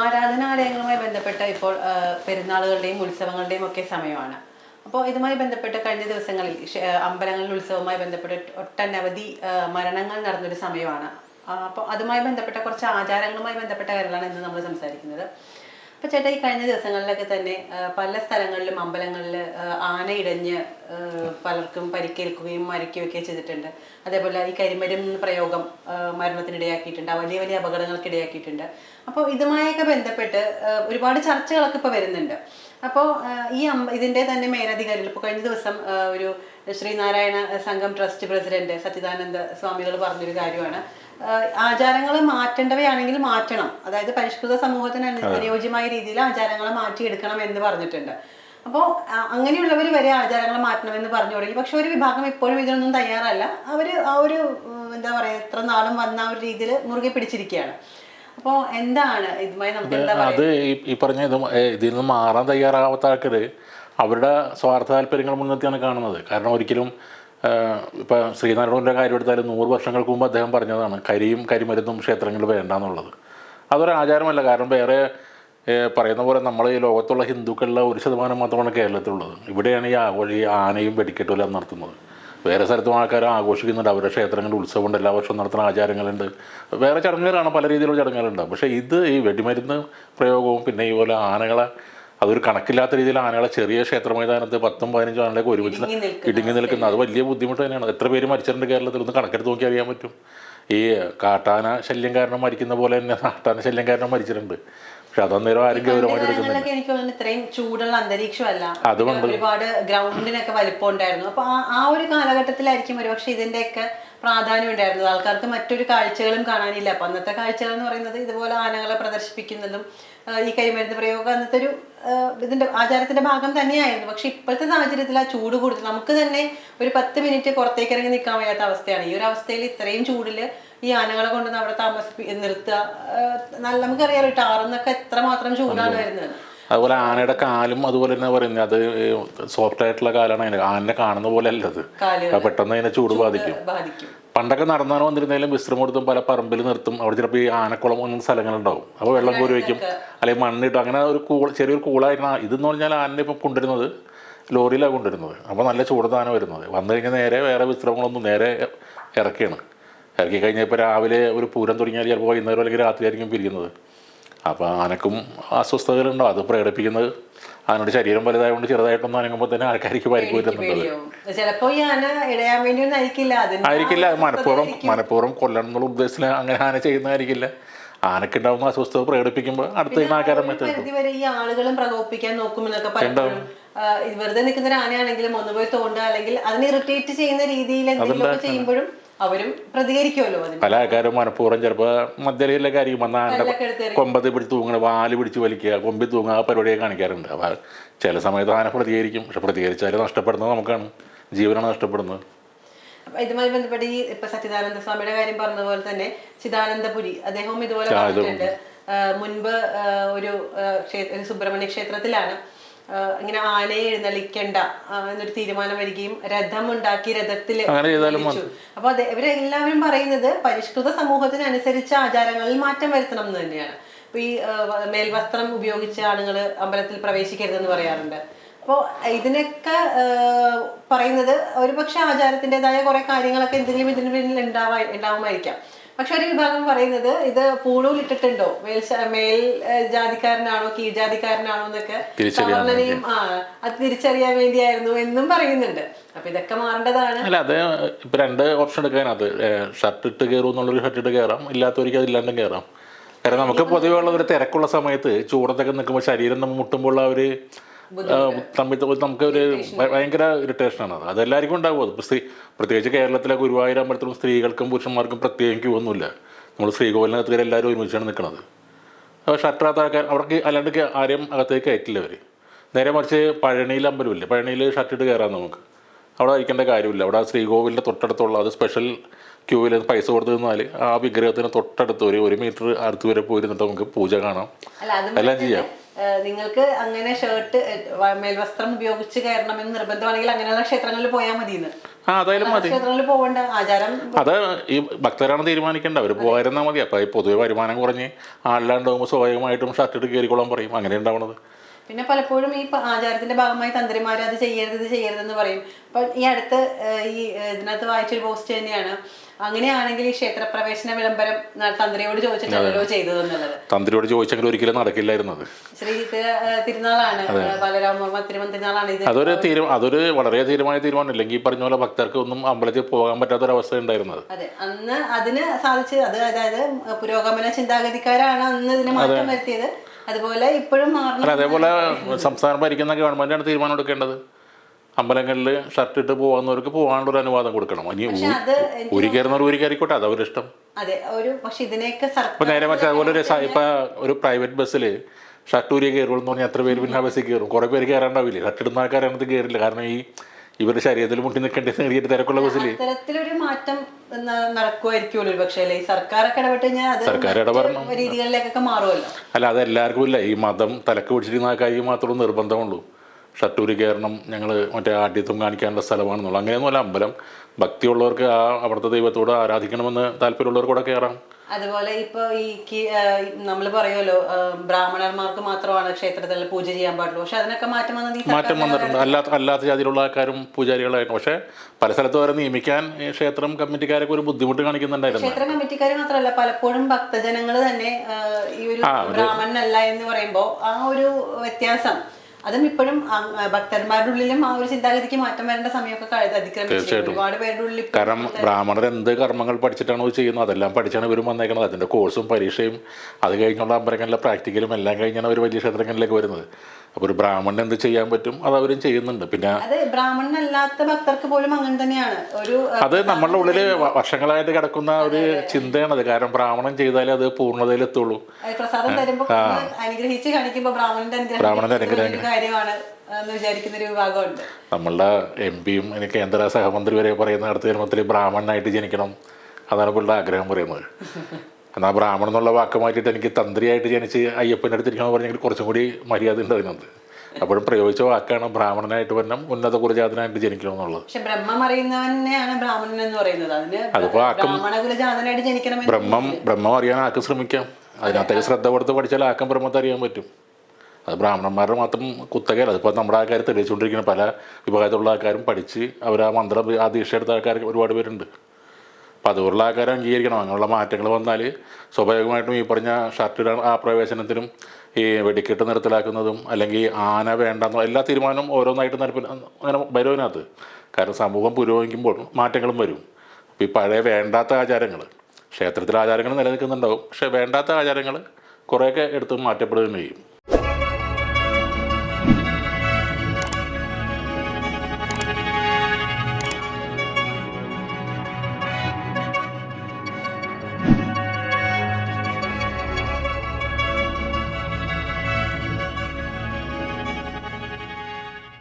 ആരാധനാലയങ്ങളുമായി ബന്ധപ്പെട്ട ഇപ്പോൾ പെരുന്നാളുകളുടെയും ഉത്സവങ്ങളുടെയും ഒക്കെ സമയമാണ്. അപ്പോൾ ഇതുമായി ബന്ധപ്പെട്ട കഴിഞ്ഞ ദിവസങ്ങളിൽ അമ്പലങ്ങളിൽ ഉത്സവവുമായി ബന്ധപ്പെട്ട് ഒട്ടനവധി മരണങ്ങൾ നടന്നൊരു സമയമാണ്. അപ്പോൾ അതുമായി ബന്ധപ്പെട്ട കുറച്ച് ആചാരങ്ങളുമായി ബന്ധപ്പെട്ട കാര്യങ്ങളാണ് ഇന്ന് നമ്മൾ സംസാരിക്കുന്നത്. അപ്പോൾ ചേട്ടാ ഈ കഴിഞ്ഞ ദിവസങ്ങളിലൊക്കെ തന്നെ പല സ്ഥലങ്ങളിലും അമ്പലങ്ങളിൽ ആന ഇടഞ്ഞ് പലർക്കും പരിക്കേൽക്കുകയും മരിക്കുകയൊക്കെ ചെയ്തിട്ടുണ്ട്. അതേപോലെ ഈ കരിമരുന്ന് പ്രയോഗം മരണത്തിനിടയാക്കിയിട്ടുണ്ട്. വലിയ വലിയ അപകടങ്ങൾക്ക് ഇടയാക്കിയിട്ടുണ്ട് അപ്പോൾ ഇതുമായൊക്കെ ബന്ധപ്പെട്ട് ഒരുപാട് ചർച്ചകളൊക്കെ ഇപ്പോൾ വരുന്നുണ്ട്. അപ്പോൾ ഈ ഇതിന്റെ തന്നെ മേലധികാരികൾ ഇപ്പോൾ കഴിഞ്ഞ ദിവസം ഒരു ശ്രീനാരായണ സംഘം ട്രസ്റ്റ് പ്രസിഡന്റ് സച്ചിദാനന്ദ സ്വാമികൾ പറഞ്ഞൊരു കാര്യമാണ്. ആചാരങ്ങൾ മാറ്റേണ്ടവയാണെങ്കിൽ മാറ്റണം. അതായത് പരിഷ്കൃത സമൂഹത്തിന് അനു- അനുയോജ്യമായ രീതിയിൽ ആചാരങ്ങൾ മാറ്റിയെടുക്കണം എന്ന് പറഞ്ഞിട്ടുണ്ട്. അപ്പോൾ അങ്ങനെയുള്ളവർ വരെ ആചാരങ്ങൾ മാറ്റണമെന്ന് പറഞ്ഞു തുടങ്ങി. പക്ഷെ ഒരു വിഭാഗം ഇപ്പോഴും ഇതിനൊന്നും തയ്യാറല്ല. അവർ ആ ഒരു എന്താ പറയുക എത്ര നാളും വന്ന ആ ഒരു രീതിയിൽ മുറുകെ പിടിച്ചിരിക്കുകയാണ്. അപ്പോൾ എന്താണ് ഇതുമായി നമുക്ക് എന്താ അത് ഈ- പറഞ്ഞ ഇത് ഇതിൽ നിന്ന് മാറാൻ തയ്യാറാവാത്ത ആൾക്കാർ അവരുടെ സ്വാർത്ഥ താല്പര്യങ്ങൾ മുൻനിർത്തിയാണ് കാണുന്നത്. കാരണം ഒരിക്കലും ഇപ്പം ശ്രീനാരായണന്റെ കാര്യം എടുത്താലും നൂറ് വർഷങ്ങൾക്ക് മുമ്പ് അദ്ദേഹം പറഞ്ഞതാണ് കരിയും കരിമരുന്നും ക്ഷേത്രങ്ങളിൽ വേണ്ട എന്നുള്ളത് അതൊരു ആചാരമല്ല കാരണം വേറെ പറയുന്ന പോലെ നമ്മൾ ഈ ലോകത്തുള്ള ഹിന്ദുക്കളിലെ ഒരു ശതമാനം മാത്രമാണ് കേരളത്തിലുള്ളത്. ഇവിടെയാണ് ഈ ആഘോഷ ഈ ആനയും വെടിക്കെട്ടുമെല്ലാം നടത്തുന്നത്. വേറെ സ്ഥലത്തും ആൾക്കാർ ആഘോഷിക്കുന്നുണ്ട് അവരുടെ ക്ഷേത്രങ്ങളിൽ ഉത്സവമുണ്ട് എല്ലാ വർഷവും നടത്തുന്ന ആചാരങ്ങളുണ്ട്. വേറെ ചടങ്ങുകളാണ് പല രീതിയിലുള്ള ചടങ്ങുകളുണ്ട്. പക്ഷേ ഇത് ഈ വെടിമരുന്ന് പ്രയോഗവും പിന്നെ ഈ പോലെ ആനകളെ അതൊരു കണക്കില്ലാത്ത രീതിയിൽ ആനകളെ ചെറിയ ക്ഷേത്ര മൈതാനത്ത് പത്തും പതിനഞ്ചും ആനകളൊക്കെ ഒരുമിച്ച് ഇടുങ്ങി നിൽക്കുന്ന. അത് വലിയ ബുദ്ധിമുട്ട് തന്നെയാണ്. എത്ര പേര് മരിച്ചിട്ടുണ്ട് കേരളത്തിൽ? ഒന്ന് കണക്കെടുത്ത് നോക്കി അറിയാൻ പറ്റും. ഈ കാട്ടാന ശല്യം കാരണം മരിക്കുന്ന പോലെ തന്നെ കാട്ടാന ശല്യം കാരണം മരിച്ചിട്ടുണ്ട്. പക്ഷെ അതന്നേരം ആരും ഗൗരവമായിട്ട് എടുക്കുന്നില്ല എനിക്ക് തോന്നുന്നു ഇത്രയും ചൂടുള്ള അന്തരീക്ഷമല്ല. അതുകൊണ്ട് ഒരുപാട് ഗ്രൗണ്ടിനൊക്കെ വലിപ്പം ഉണ്ടായിരുന്നു. അപ്പൊ ആ ആ ഒരു കാലഘട്ടത്തിലായിരിക്കും ഒരുപക്ഷെ ഇതിന്റെയൊക്കെ പ്രാധാന്യം ഉണ്ടായിരുന്നത്. ആൾക്കാർക്ക് മറ്റൊരു കാഴ്ചകളും കാണാനില്ല. അപ്പൊ അന്നത്തെ കാഴ്ചകൾ എന്ന് പറയുന്നത് ഇതുപോലെ ആനകളെ പ്രദർശിപ്പിക്കുന്നതും ഈ കൈമരുന്ന് പ്രയോഗം അന്നത്തെ ഒരു ഇതിന്റെ ആചാരത്തിന്റെ ഭാഗം തന്നെയായിരുന്നു. പക്ഷെ ഇപ്പോഴത്തെ സാഹചര്യത്തിൽ ആ ചൂട് കൂടുതൽ. നമുക്ക് തന്നെ ഒരു പത്ത് മിനിറ്റ് പുറത്തേക്ക് ഇറങ്ങി നിൽക്കാൻ വയ്യാത്ത അവസ്ഥയാണ്. ഈ ഒരു അവസ്ഥയിൽ ഇത്രയും ചൂടിൽ ഈ ആനകളെ കൊണ്ട് അവിടെ താമസിപ്പി നിർത്തുക. നല്ല നമുക്കറിയാലോ ടാറെന്നൊക്കെ എത്രമാത്രം ചൂടാണ് വരുന്നത്. അതുപോലെ ആനയുടെ കാലും അതുപോലെ തന്നെ പറയുന്നത്. അത് സോഫ്റ്റ് ആയിട്ടുള്ള കാലാണ് അതിന്. ആനനെ കാണുന്ന പോലെ അല്ല അത് പെട്ടെന്ന് അതിനെ ചൂട് ബാധിക്കും. പണ്ടൊക്കെ നടന്നാണ് വന്നിരുന്നാലും വിശ്രമം കൊടുത്തും പല പറമ്പിൽ നിർത്തും. അവിടെ ചിലപ്പോൾ ഈ ആനക്കുളം അങ്ങനെ സ്ഥലങ്ങളുണ്ടാവും. അപ്പോൾ വെള്ളം കോരി വയ്ക്കും അല്ലെങ്കിൽ മണ്ണിട്ടും അങ്ങനെ ഒരു കൂൾ ചെറിയൊരു കൂളായിട്ടാണ്. ഇതെന്ന് പറഞ്ഞാൽ ആനനെ ഇപ്പം കൊണ്ടുവരുന്നത് ലോറിയിലാണ് കൊണ്ടുവരുന്നത്. അപ്പോൾ നല്ല ചൂടത്ത് ആന വരുന്നത്. വന്നു കഴിഞ്ഞാൽ നേരെ വേറെ വിശ്രമങ്ങളൊന്നും നേരെ ഇറക്കിയാണ്. ഇറക്കി കഴിഞ്ഞാൽ ഇപ്പോൾ രാവിലെ ഒരു പൂരം തുടങ്ങിയാൽ ചിലപ്പോൾ വൈകുന്നേരം അല്ലെങ്കിൽ രാത്രിയായിരിക്കും പിരിക്കുന്നത് അപ്പോൾ ആനക്കും അസ്വസ്ഥതകളുണ്ടാവും അത് പ്രകടിപ്പിക്കുന്നത് ആനയുടെ ശരീരം വലുതായതുകൊണ്ട് ചെറുതായിട്ടൊന്നും അനങ്ങുമ്പോൾ തന്നെ ആൾക്കാർക്ക് പരിക്ക് പറ്റുന്നുണ്ട്. ആയിരിക്കില്ല. മനഃപൂർവം മനഃപൂർവം കൊല്ലണം എന്നുള്ള ഉദ്ദേശത്തിൽ അങ്ങനെ ആന ചെയ്യുന്നതായിരിക്കില്ല ആനക്കുണ്ടാവുന്ന അസ്വസ്ഥത പ്രകടിപ്പിക്കുമ്പോൾ അടുത്ത ആൾക്കാരെ ഈ ആളുകളും പ്രകോപിപ്പിക്കാൻ നോക്കുമെന്നൊക്കെ വെറുതെ നിൽക്കുന്ന ഒരു ആനയാണെങ്കിലും ഒന്ന് പോയി തോണ്ടുക അല്ലെങ്കിൽ അതിനെ ഇറിറ്റേറ്റ് ചെയ്യുന്ന രീതിയിൽ എന്തെങ്കിലുമൊക്കെ ചെയ്യുമ്പോഴും അവരും പ്രതികരിക്കുമല്ലോ പല ആൾക്കാരും മനഃപൂർവം ചിലപ്പോൾ മധ്യരയിലൊക്കെ ആയിരിക്കും വന്ന ആന്റെ കല്ലൊക്കെ എടുത്ത് എറിയും. കൊമ്പത്ത് പിടിച്ച് തൂങ്ങണ വാൽ പിടിച്ച് വലിക്കുക കൊമ്പിൽ തൂങ്ങുക ആ പരിപാടിയൊക്കെ കാണിക്കാറുണ്ട്. അപ്പോൾ ചില സമയത്ത് ആന പ്രതികരിക്കും. പക്ഷെ പ്രതികരിച്ചാൽ നഷ്ടപ്പെടുന്നത് നമുക്കാണ്. ജീവനാണ് നഷ്ടപ്പെടുന്നത്. അപ്പൊ ഇതുമായി ബന്ധപ്പെട്ട് ഈ ഇപ്പൊ സച്ചിദാനന്ദ സ്വാമിയുടെ കാര്യം പറഞ്ഞ പോലെ തന്നെ ചിദാനന്ദപുരി അദ്ദേഹവും ഇതുപോലെ പറഞ്ഞിട്ടുണ്ട് മുൻപ് ഒരു സുബ്രഹ്മണ്യ ക്ഷേത്രത്തിലാണ് ഇങ്ങനെ ആനയെ എഴുന്നള്ളിക്കണ്ട എന്നൊരു തീരുമാനം വരികയും രഥം ഉണ്ടാക്കി രഥത്തിൽ അപ്പൊ അതെ ഇവരെല്ലാവരും പറയുന്നത് പരിഷ്കൃത സമൂഹത്തിനനുസരിച്ച് ആചാരങ്ങളിൽ മാറ്റം വരുത്തണം എന്ന് തന്നെയാണ്. ഇപ്പൊ ഈ മേൽവസ്ത്രം ഉപയോഗിച്ച് ആളുകൾ അമ്പലത്തിൽ പ്രവേശിക്കരുതെന്ന് പറയാറുണ്ട്. അപ്പോൾ ഇതിനൊക്കെ പറയുന്നത് ഒരുപക്ഷെ ആചാരത്തിന്റെതായ കുറെ കാര്യങ്ങളൊക്കെ എന്തെങ്കിലും ഇതിന് പിന്നിൽ ഉണ്ടാവാ ഉണ്ടാവുമായിരിക്കാം. പക്ഷെ ഒരു വിഭാഗം പറയുന്നത് ഇത് പൂണൂലിട്ടിട്ടുണ്ടോ? മേൽ മേൽ ജാതിക്കാരനാണോ കീഴ്ജാതിക്കാരനാണോ എന്നൊക്കെ തിരിച്ചറിയാൻ ആ അത് തിരിച്ചറിയാൻ വേണ്ടിയായിരുന്നു എന്നും പറയുന്നുണ്ട്. അപ്പൊ ഇതൊക്കെ മാറേണ്ടതാണ്. അല്ല അത് ഇപ്പൊ രണ്ട് ഓപ്ഷൻ എടുക്കാനത് ഷർട്ട് ഇട്ട് കയറും എന്നുള്ളൊരു ഷർട്ട് ഇട്ട് കയറാം ഇല്ലാത്തവർക്ക് അതില്ലാണ്ടും കയറാം കാരണം നമുക്ക് പൊതുവെയുള്ള ഒരു തിരക്കുള്ള സമയത്ത് ചൂടത്തൊക്കെ നിൽക്കുമ്പോൾ ശരീരം നമ്മൾ മുട്ടുമ്പോൾ ഉള്ള ഒരു തമ്മിൽ നമുക്ക് ഒരു ഭയങ്കര ഇറിറ്റേഷനാണ് അത്. അതെല്ലാവർക്കും ഉണ്ടാകും അത് സ്ത്രീ പ്രത്യേകിച്ച് കേരളത്തിലെ ഗുരുവായൂർ അമ്പലത്തിലും സ്ത്രീകൾക്കും പുരുഷന്മാർക്കും പ്രത്യേകം ക്യൂ ഒന്നുമില്ല നമ്മൾ ശ്രീകോവിലിനകത്ത് കയറി എല്ലാവരും ഒരുമിച്ചാണ് നിൽക്കുന്നത്. ഷർട്ടിനകത്ത് ആൾക്കാർ അവർക്ക് അല്ലാണ്ട് ആരെയും അകത്തേക്ക് കയറ്റില്ല അവർ നേരെ മറിച്ച് പഴനിയിൽ അമ്പലമില്ല പഴനിയിൽ ഷർട്ടിട്ട് കയറാം നമുക്ക്. അവിടെ അയക്കേണ്ട കാര്യമില്ല. അവിടെ ആ ശ്രീകോവിലിന്റെ തൊട്ടടുത്തുള്ള അത് സ്പെഷ്യൽ ക്യൂവിൽ പൈസ കൊടുത്തു നിന്നാൽ ആ വിഗ്രഹത്തിന് തൊട്ടടുത്ത് ഒരു ഒരു മീറ്റർ അടുത്ത് വരെ പോയിരുന്നിട്ട് നമുക്ക് പൂജ കാണാം. എല്ലാം ചെയ്യാം. നിങ്ങൾക്ക് അങ്ങനെ ഷർട്ട് മേൽവസ്ത്രം ഉപയോഗിച്ച് കയറണമെന്ന് നിർബന്ധമാണെങ്കിൽ അങ്ങനെയുള്ള ക്ഷേത്രങ്ങളിൽ പോയാൽ മതി. ക്ഷേത്രങ്ങളിൽ പോകേണ്ട ആചാരം അത് ഈ ഭക്തരാണ് തീരുമാനിക്കേണ്ട. അവർ പോകാതിരുന്നാൽ മതി. അപ്പൊ പൊതുവെ വരുമാനം കുറഞ്ഞ് ആളില്ലാണ്ടാകുമ്പോൾ സ്വാഭാവികമായിട്ടും ഷർട്ട് ഇട്ട് കയറിക്കോളാൻ പറയും. അങ്ങനെ ഉണ്ടാവണത്. പിന്നെ പലപ്പോഴും ഈ ആചാരത്തിന്റെ ഭാഗമായി തന്ത്രിമാർ അത് ചെയ്യരുത് ഇത് ചെയ്യരുതെന്ന് പറയും. അപ്പൊ ഈ അടുത്ത് ഈ ഇതിനകത്ത് വായിച്ചൊരു പോസ്റ്റ് തന്നെയാണ്. അങ്ങനെയാണെങ്കിൽ ഈ ക്ഷേത്രപ്രവേശന വിളംബരം തന്ത്രിയോട് ചോദിച്ചിട്ടല്ലോ ചെയ്തതെന്നുള്ളത്? തന്ത്രിയോട് ചോദിച്ചെങ്കിൽ ഒരിക്കലും നടക്കില്ലായിരുന്നത് ശ്രീ തിരു- തിരുനാളാണ്. ബാലരാമവർമ്മ തിരുമന്തിരുനാളാണ് ഇത്. അതൊരു തീരു അതൊരു വളരെ തീരുമാന തീരുമാനം ഇല്ലെങ്കിൽ ഈ പറഞ്ഞ പോലെ ഭക്തർക്ക് ഒന്നും അമ്പലത്തിൽ പോകാൻ പറ്റാത്ത ഒരു അവസ്ഥ ഉണ്ടായിരുന്നത്. അതെ. അന്ന് അതിന് സാധിച്ച് അത് അതായത് പുരോഗമന ചിന്താഗതിക്കാരാണ് അന്ന് ഇതിന് മാറ്റം വരുത്തിയത്. അതുപോലെ ഇപ്പോഴും അതേപോലെ സംസ്ഥാനം ഭരിക്കുന്ന ഗവൺമെന്റാണ് തീരുമാനം എടുക്കേണ്ടത്. അമ്പലങ്ങളിൽ ഷർട്ട് ഇട്ട് പോകുന്നവർക്ക് പോകാനുള്ള ഒരു അനുവാദം കൊടുക്കണം. ഇനി ഊരി കയറുന്നവർ ഊരി കയറിക്കോട്ടെ അത് അവരുടെ ഇഷ്ടം. ഇപ്പൊ നേരെ മറിച്ച് അതുപോലെ ഒരു ഇപ്പൊ ഒരു പ്രൈവറ്റ് ബസ്സിൽ ഷർട്ട് ഊരി കയറുള്ളൂ എന്ന് പറഞ്ഞാൽ എത്ര പേര് പിന്നെ ആ ബസ്സിൽ കയറും. കുറെ പേര് കയറാണ്ടാവില്ലേ? ഷർട്ട് ഇടുന്ന ആൾക്കാരത് കയറില്ല. കാരണം ഈ ഇവരുടെ ശരീരത്തിൽ മുട്ടി നിൽക്കേണ്ടി നേരിട്ട് തിരക്കുള്ള ബസ്സിൽ അത്തരത്തിലൊരു മാറ്റം ന- നടക്കുമായിരിക്കുമല്ലോ ഒരു പക്ഷേ ഈ സർക്കാരൊക്കെ ഇടപെട്ട് കഴിഞ്ഞാൽ അത് സർക്കാർ മറ്റ് ഇടപെടണം. രീതികളിലേക്കൊക്കെ മാറുമല്ലോ. അല്ല അത് എല്ലാവർക്കും ഇല്ല. ഈ മതം തലക്ക് പിടിച്ചിരുന്ന ആൾക്കാർ മാത്രം നിർബന്ധമുള്ളൂ. ഷട്ടൂരി കയറണം ഞങ്ങൾ മറ്റേ ആഢ്യത്വം കാണിക്കാനുള്ള സ്ഥലമാണെന്നുള്ളൂ. അങ്ങനെയൊന്നുമല്ല അമ്പലം. ഭക്തിയുള്ളവർക്ക് ആ അവിടുത്തെ ദൈവത്തോട് ആരാധിക്കണമെന്ന് താല്പര്യമുള്ളവർക്കൂടെ കയറാം. അതുപോലെ ഇപ്പൊ ഈ നമ്മൾ പറയുമല്ലോ ബ്രാഹ്മണന്മാർക്ക് മാത്രമാണ് ക്ഷേത്രത്തിൽ പൂജ ചെയ്യാൻ പാടുള്ളൂ. പക്ഷെ അതിനൊക്കെ മാറ്റം വന്നത് മാറ്റം വന്നിട്ടുണ്ട്. അല്ലാത്ത അല്ലാത്ത ജാതിയിലുള്ള ആൾക്കാരും പൂജാരികളായിരുന്നു. പക്ഷേ പല സ്ഥലത്ത് വരെ നിയമിക്കാൻ ക്ഷേത്രം കമ്മിറ്റിക്കാരൊക്കെ ഒരു ബുദ്ധിമുട്ട് കാണിക്കുന്നുണ്ടായിരുന്നു. ക്ഷേത്ര കമ്മിറ്റിക്കാർ മാത്രമല്ല പലപ്പോഴും ഭക്തജനങ്ങൾ തന്നെ ഈ ഒരു ബ്രാഹ്മണനല്ല എന്ന് പറയുമ്പോൾ ആ ഒരു വ്യത്യാസം. അതും ഇപ്പോഴും ഭക്തന്മാരുടെ ഉള്ളിലും ആ ഒരു ചിന്താഗതിക്ക് മാറ്റം വരേണ്ട സമയമൊക്കെ അതിക്രമിച്ചു ഒരുപാട് പേരുടെ ഉള്ളിൽ കാരണം ബ്രാഹ്മണർ എന്ത് കർമ്മങ്ങൾ പഠിച്ചിട്ടാണോ ചെയ്യുന്നത്? അതെല്ലാം പഠിച്ചാണ് ഇവരും വന്നേക്കുന്നത് അതിന്റെ കോഴ്സും പരീക്ഷയും അത് കഴിഞ്ഞുള്ള അമ്പലങ്ങളിലെ പ്രാക്ടിക്കലും എല്ലാം കഴിഞ്ഞാണ് അവർ വലിയ ക്ഷേത്രങ്ങളിലേക്ക് വരുന്നത്. അപ്പോൾ ഒരു ബ്രാഹ്മണൻ എന്ത് ചെയ്യാൻ പറ്റും? അത് അവരും ചെയ്യുന്നുണ്ട്. പിന്നെ അത് ബ്രാഹ്മണനല്ലാത്ത ഭക്തർക്ക് പോലും അങ്ങനെ തന്നെയാണ്. ഒരു അത് നമ്മളുടെ ഉള്ളിൽ വർഷങ്ങളായിട്ട് കിടക്കുന്ന ഒരു ചിന്തയാണത് കാരണം ബ്രാഹ്മണൻ ചെയ്താലേ അത് പൂർണതയിൽ എത്തുള്ളൂ. പ്രസാദം തരുമ്പോ ഒന്ന് അനുഗ്രഹിച്ച് കാണിക്കുമ്പോ ബ്രാഹ്മണന്റെ അനുഗ്രഹം. കാര്യമാണ് നമ്മളുടെ എം പിയും ഇനി കേന്ദ്ര സഹമന്ത്രി വരെ പറയുന്ന അടുത്ത ജന്മത്തിൽ ബ്രാഹ്മണനായിട്ട് ജനിക്കണം. അതാണ് പുള്ളിയുടെ ആഗ്രഹം പറയുന്നത്. എന്നാൽ ബ്രാഹ്മണൻ എന്നുള്ള വാക്ക് മാറ്റിയിട്ട് എനിക്ക് തന്ത്രിയായിട്ട് ജനിച്ച് അയ്യപ്പന്റെ അടുത്ത് ഇരിക്കണം പറഞ്ഞെങ്കിൽ കുറച്ചും കൂടി മര്യാദ ഉണ്ട് അതിനകത്ത് അപ്പോഴും പ്രയോഗിച്ച വാക്കാണ് ബ്രാഹ്മണനായിട്ട് വരണം ഉന്നത കുലജാതനായിട്ട് ജനിക്കണം എന്നുള്ളത്. അതിപ്പോ ആക്കം ബ്രഹ്മം ബ്രഹ്മം അറിയാൻ ആക്ക് ശ്രമിക്കാം. അതിനകത്തേക്ക് ശ്രദ്ധ കൊടുത്ത് പഠിച്ചാൽ ആക്കം ബ്രഹ്മത്തെ അറിയാൻ പറ്റും. അത് ബ്രാഹ്മണന്മാരുടെ മാത്രം കുത്തകയല്ല. അതിപ്പോൾ നമ്മുടെ ആൾക്കാർ തെളിയിച്ചുകൊണ്ടിരിക്കുന്ന പല വിഭാഗത്തിലുള്ള ആൾക്കാരും പഠിച്ച് അവർ ആ മന്ത്രം ആ ദീക്ഷ എടുത്ത ആൾക്കാർ ഒരുപാട് പേരുണ്ട്. അപ്പം അതുപോലുള്ള ആൾക്കാരെ അംഗീകരിക്കണം. അങ്ങനെയുള്ള മാറ്റങ്ങൾ വന്നാൽ സ്വാഭാവികമായിട്ടും ഈ പറഞ്ഞ ഷർട്ട് ആ പ്രവേശനത്തിനും ഈ വെടിക്കെട്ട് നിർത്തലാക്കുന്നതും അല്ലെങ്കിൽ ആന വേണ്ടെന്നോ എല്ലാ തീരുമാനവും ഓരോന്നായിട്ട് നടപ്പിൽ അങ്ങനെ വരും അതിനകത്ത്. കാരണം സമൂഹം പുരോഗമിക്കുമ്പോൾ മാറ്റങ്ങളും വരും. അപ്പോൾ ഈ പഴയ വേണ്ടാത്ത ആചാരങ്ങൾ ക്ഷേത്രത്തിലെ ആചാരങ്ങൾ നിലനിൽക്കുന്നുണ്ടാവും. പക്ഷേ വേണ്ടാത്ത ആചാരങ്ങൾ കുറേയൊക്കെ എടുത്ത് മാറ്റപ്പെടുകയും ചെയ്യും.